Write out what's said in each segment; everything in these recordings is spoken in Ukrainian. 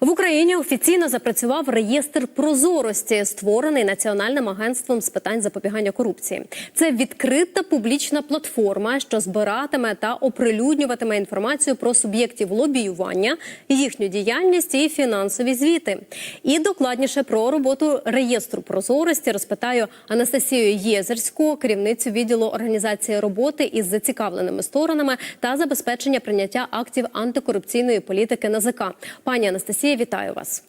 В Україні офіційно запрацював реєстр прозорості, створений Національним агентством з питань запобігання корупції. Це відкрита публічна платформа, що збиратиме та оприлюднюватиме інформацію про суб'єктів лобіювання, їхню діяльність і фінансові звіти. І докладніше про роботу реєстру прозорості розпитаю Анастасію Єзерську, керівницю відділу організації роботи із зацікавленими сторонами та забезпечення прийняття актів антикорупційної політики НАЗК. Пані Анастасія, вітаю вас.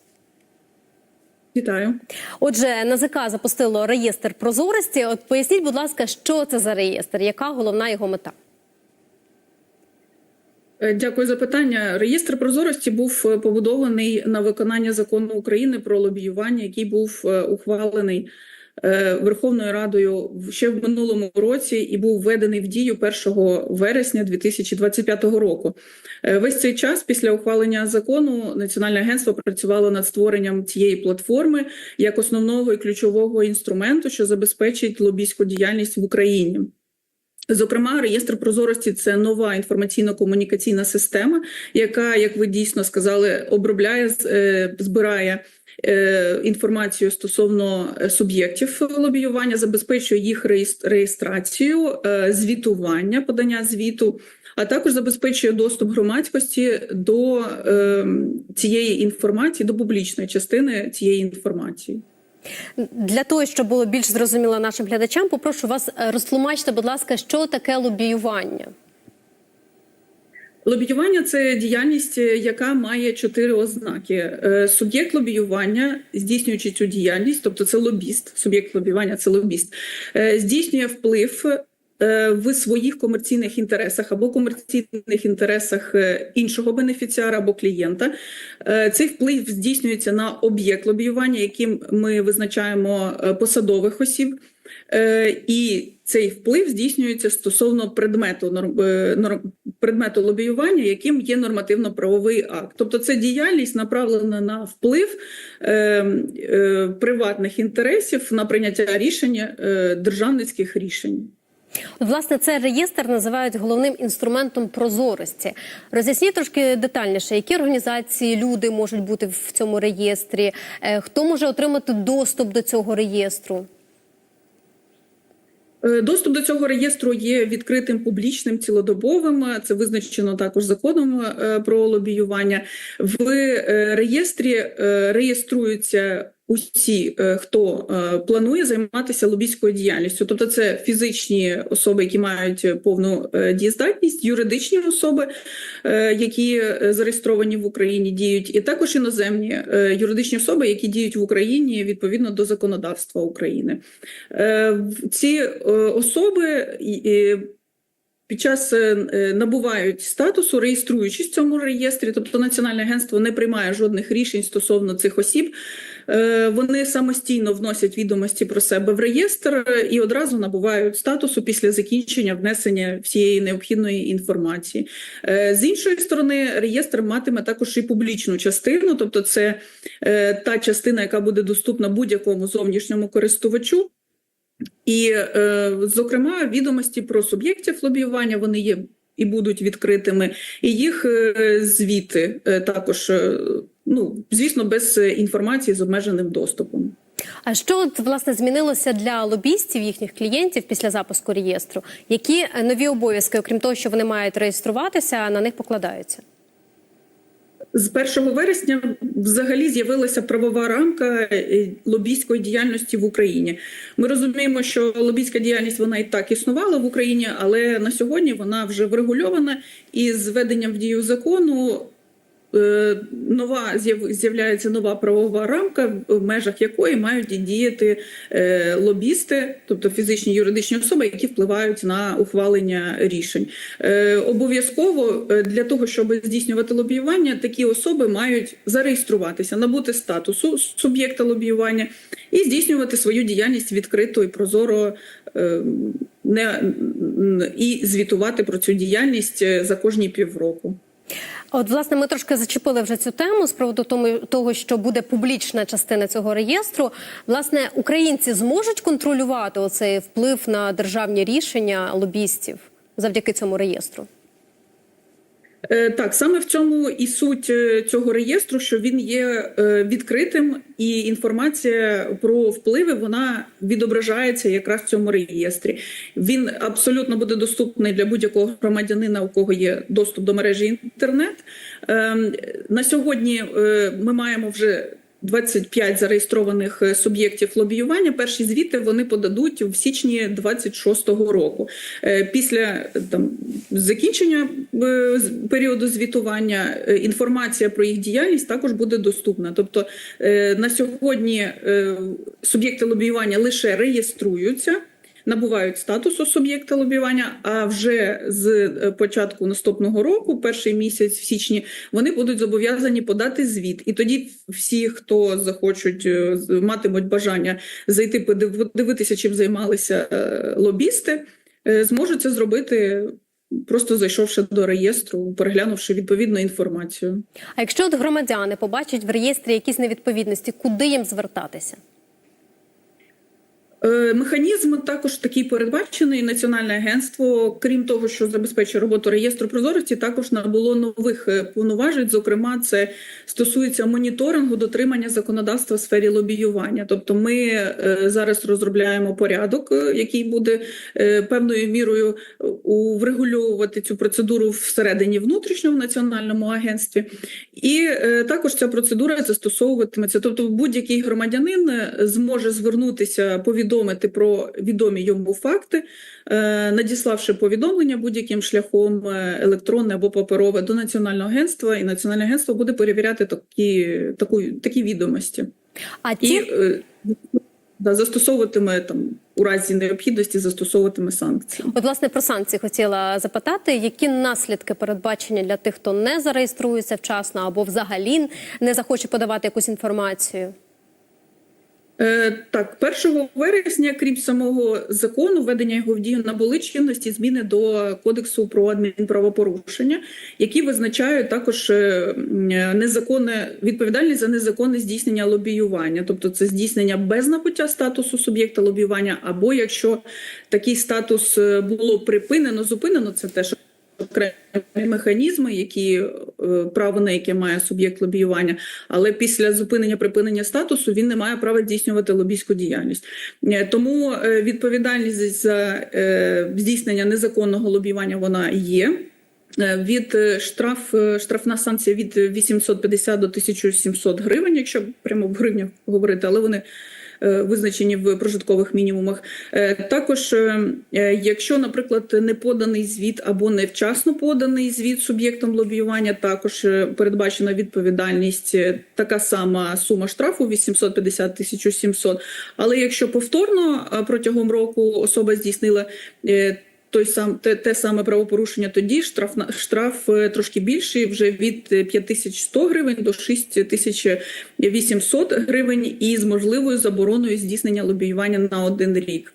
Вітаю. Отже, НАЗК запустило реєстр прозорості. От поясніть, будь ласка, що це за реєстр? Яка головна його мета? Е, Дякую за питання. Реєстр прозорості був е, побудований на виконання закону України про лобіювання, який був е, ухвалений Верховною Радою ще в минулому році і був введений в дію 1 вересня 2025 року. Е, Весь цей час після ухвалення закону Національне агентство працювало над створенням цієї платформи як основного і ключового інструменту, що забезпечить лобійську діяльність в Україні. Зокрема, реєстр прозорості це нова інформаційно-комунікаційна система, яка, як ви дійсно сказали, обробляє е, збирає е, інформацію стосовно е, суб'єктів лобіювання, забезпечує їх реєс- реєстрацію, е, звітування, подання звіту. А також забезпечує доступ громадськості до е, цієї інформації, до публічної частини цієї інформації. Для того, щоб було більш зрозуміло нашим глядачам, попрошу вас е, розтлумачте, будь ласка, що таке лобіювання. Лобіювання це діяльність, е, яка має чотири ознаки. Е, Суб'єкт лобіювання, здійснюючи цю діяльність, тобто це лобіст, суб'єкт лобіювання це лобіст, е, здійснює вплив в своїх комерційних інтересах або комерційних інтересах е, іншого бенефіціара або клієнта. Е, Цей вплив здійснюється на об'єкт лобіювання, яким ми визначаємо е, посадових осіб. Е, І цей вплив здійснюється стосовно предмету е, предмету лобіювання, яким є нормативно-правовий акт. Тобто це діяльність направлена на вплив е, е, приватних інтересів на прийняття рішення е, державницьких рішень. Власне, цей реєстр називають головним інструментом прозорості. Роз'ясніть трошки детальніше, які організації, люди можуть бути в цьому реєстрі, е, хто може отримати доступ до цього реєстру. Е, Доступ до цього реєстру є відкритим, публічним, цілодобовим. Це визначено також законом е, про лобіювання. В реєстрі реєструються усі, е, хто е, планує займатися лобійською діяльністю. Тобто, це фізичні особи, які мають повну е, дієздатність, юридичні особи, які зареєстровані в Україні, діють, і також іноземні юридичні особи, які діють в Україні відповідно до законодавства України. Ці особи під час е, е, набувають статусу, реєструючись в цьому реєстрі, тобто Національне агентство не приймає жодних рішень стосовно цих осіб. Е, Вони самостійно вносять відомості про себе в реєстр і одразу набувають статусу після закінчення внесення всієї необхідної інформації. З іншої сторони, реєстр матиме також і публічну частину, тобто це та частина, яка буде доступна будь-якому зовнішньому користувачу. І, е, зокрема, відомості про суб'єктів лобіювання вони є і будуть відкритими, і їх е, звіти е, також, ну звісно, без інформації з обмеженим доступом. А що от, власне змінилося для лобістів, їхніх клієнтів після запуску реєстру? Які нові обов'язки, окрім того, що вони мають реєструватися, на них покладаються? З 1 вересня взагалі з'явилася правова рамка е, лобійської діяльності в Україні. Ми розуміємо, що лобійська діяльність вона і так існувала в Україні, але на сьогодні вона вже врегульована і з введенням в дію закону. Е, Нова з'яв- з'являється нова правова рамка, в межах якої мають діяти е, лобісти, тобто фізичні юридичні особи, які впливають на ухвалення рішень. Е, Обов'язково для того, щоб здійснювати лобіювання, такі особи мають зареєструватися, набути статусу суб'єкта лобіювання і здійснювати свою діяльність відкрито і прозоро не, і звітувати про цю діяльність за кожні півроку. От, власне, ми трошки зачепили вже цю тему з приводу того, що буде публічна частина цього реєстру. Власне, українці зможуть контролювати оцей вплив на державні рішення лобістів завдяки цьому реєстру. Е, Так, саме в цьому і суть е, цього реєстру, що він є е, відкритим, і інформація про впливи вона відображається якраз в цьому реєстрі. Він абсолютно буде доступний для будь-якого громадянина, у кого є доступ до мережі інтернет. Ем, На сьогодні ми маємо вже 25 зареєстрованих е, суб'єктів лобіювання. Перші звіти вони подадуть в січні 26-го року. Е, Після е, там закінчення періоду звітування інформація про їх діяльність також буде доступна. Тобто на сьогодні суб'єкти лобіювання лише реєструються. Набувають статусу суб'єкта лобіювання, а вже з е, початку наступного року, перший місяць в січні, вони будуть зобов'язані подати звіт. І тоді всі, хто захочуть е, матимуть бажання зайти подивитися, чим займалися е, лобісти, зможуть це зробити. Просто зайшовши до реєстру, переглянувши відповідну інформацію. А якщо от громадяни побачать в реєстрі якісь невідповідності, куди їм звертатися? Е, Механізм також такий передбачений. Національне агентство, крім того, що забезпечує роботу реєстру прозорості, також набуло нових е, повноважень. Зокрема, це стосується моніторингу дотримання законодавства в сфері лобіювання. Тобто, ми е, зараз розробляємо порядок, який буде певною мірою врегульовувати цю процедуру всередині внутрішньому національному агентстві. І також ця процедура застосовуватиметься. Тобто, будь-який громадянин зможе звернутися, повідомити про відомі йому факти, е, надіславши повідомлення будь-яким шляхом е, електронне або паперове до національного агентства, і національне агентство буде перевіряти такі, таку, такі відомості А ті, е, да, застосовуватиме там у разі необхідності, застосовуватиме санкції. от власне про санкції хотіла запитати, які наслідки передбачені для тих, хто не зареєструється вчасно або взагалі не захоче подавати якусь інформацію? Е, Так, 1 вересня, крім самого закону, введення його в дію набули чинності зміни до кодексу про адмінправопорушення, які визначають також е, незаконне відповідальність за незаконне здійснення лобіювання, тобто це здійснення без набуття статусу суб'єкта лобіювання, або якщо такий статус е, було припинено, зупинено, це теж окремі механізми, які е, право на яке має суб'єкт лобіювання, але після зупинення припинення статусу він не має права здійснювати лобійську діяльність. Е, Тому е, відповідальність за здійснення незаконного лобіювання вона є. Від штраф штрафна санкція від 850 до 1700 гривень, якщо прямо в гривнях говорити, але вони визначені в прожиткових мінімумах. Е, Також, е, е, якщо, наприклад, не поданий звіт або невчасно поданий звіт суб'єктом лобіювання, також е, передбачена відповідальність е, така сама сума штрафу 850 1700. Але якщо повторно е, протягом року особа здійснила е, той сам те, те саме правопорушення, тоді штраф штраф е, трошки більший, вже від е, 5100 гривень до 6800 гривень, і з можливою забороною здійснення лобіювання на один рік.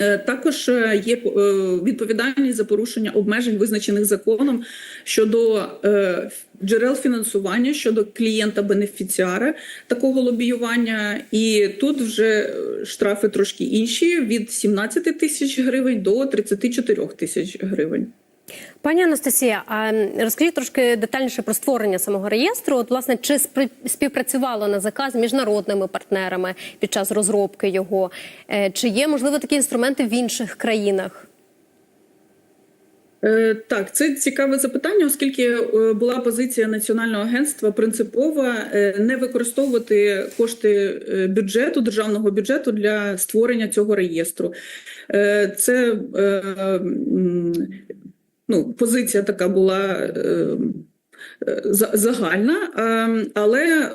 Е, Також е, є е, відповідальність за порушення обмежень, визначених законом щодо джерел фінансування щодо клієнта-бенефіціара такого лобіювання. І тут вже штрафи трошки інші: від 17 тисяч гривень до 34 тисяч гривень. Пані Анастасія, а розкажіть трошки детальніше про створення самого реєстру. От, власне, чи співпрацювало НАЗК з міжнародними партнерами під час розробки його? Е, Чи є можливо такі інструменти в інших країнах? Е, Так, це цікаве запитання, оскільки е, була позиція національного агентства принципова не використовувати кошти бюджету державного бюджету для створення цього реєстру. Це ну, позиція така була. е, е, Загальна, е, але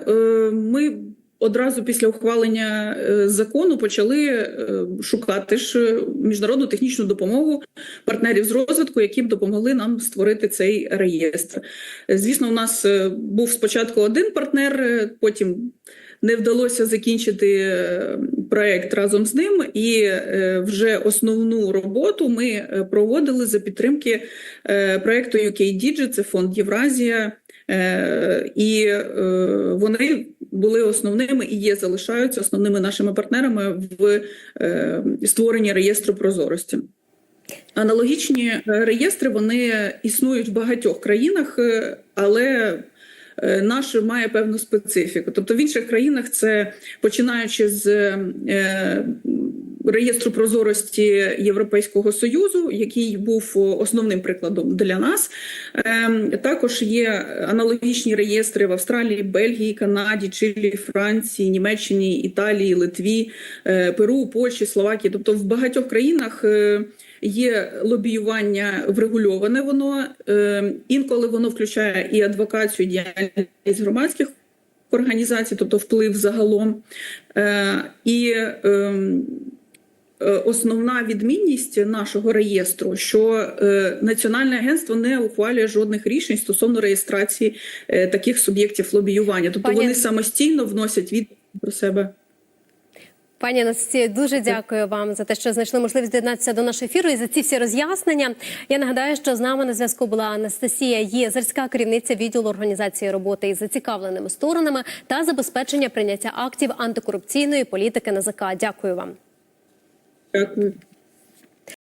ми одразу після ухвалення закону почали шукати ж міжнародну технічну допомогу партнерів з розвитку, які б допомогли нам створити цей реєстр. Звісно, у нас був спочатку один партнер, потім не вдалося закінчити е, проект разом з ним, і е, вже основну роботу ми е, проводили за підтримки проекту UK Digi, це фонд Євразія. І вони були основними і є залишаються основними нашими партнерами в створенні реєстру прозорості. Аналогічні реєстри вони існують в багатьох країнах, але наш має певну специфіку. Тобто в інших країнах це починаючи з е, реєстру прозорості Європейського союзу, який був основним прикладом для нас. Ем, Також є аналогічні реєстри в Австралії, Бельгії, Канаді, Чилі, Франції, Німеччині, Італії, Литві, е, Перу, Польщі, Словакії. Тобто в багатьох країнах е, є лобіювання врегульоване. Воно е, інколи воно включає і адвокацію, діяльність громадських організацій, тобто вплив загалом. Е, І ем, е, основна відмінність нашого реєстру, що е, Національне агентство не ухвалює жодних рішень стосовно реєстрації е, таких суб'єктів лобіювання. Тобто Пані- вони самостійно вносять від про себе. Пані Анастасія, дуже дякую вам за те, що знайшли можливість доєднатися до нашого ефіру і за ці всі роз'яснення. Я нагадаю, що з нами на зв'язку була Анастасія Єзерська, керівниця відділу організації роботи із зацікавленими сторонами та забезпечення прийняття актів антикорупційної політики НАЗК. Дякую вам. Дякую.